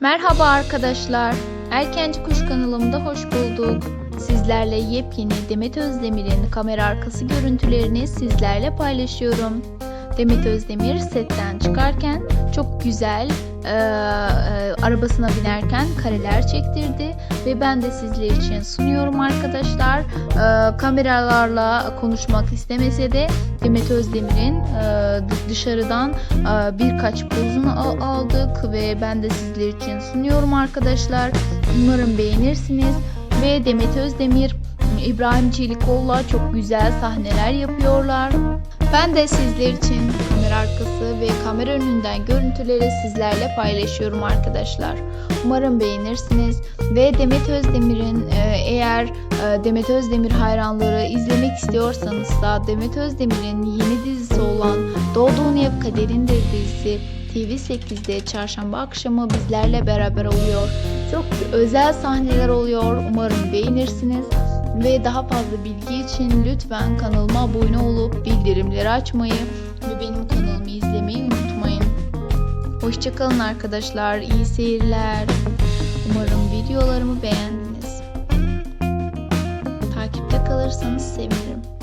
Merhaba arkadaşlar. Erkenci Kuş kanalımda hoş bulduk. Sizlerle yepyeni Demet Özdemir'in kamera arkası görüntülerini sizlerle paylaşıyorum. Demet Özdemir setten çıkarken çok güzel e, e, arabasına binerken kareler çektirdi ve ben de sizler için sunuyorum arkadaşlar. E, kameralarla konuşmak istemese de Demet Özdemir'in e, dışarıdan e, birkaç pozunu al- aldık ve ben de sizler için sunuyorum arkadaşlar. Umarım beğenirsiniz ve Demet Özdemir İbrahim Çelikoğlu'la çok güzel sahneler yapıyorlar. Ben de sizler için kamera arkası ve kamera önünden görüntüleri sizlerle paylaşıyorum arkadaşlar. Umarım beğenirsiniz ve Demet Özdemir'in e, eğer e, Demet Özdemir hayranları izlemek istiyorsanız da Demet Özdemir'in yeni dizisi olan Doğduğun Ev Kaderindir dizisi TV8'de çarşamba akşamı bizlerle beraber oluyor. Çok özel sahneler oluyor. Umarım beğenirsiniz. Ve daha fazla bilgi için lütfen kanalıma abone olup bildirimleri açmayı ve benim kanalımı izlemeyi unutmayın. Hoşçakalın arkadaşlar. İyi seyirler. Umarım videolarımı beğendiniz. Takipte kalırsanız sevinirim.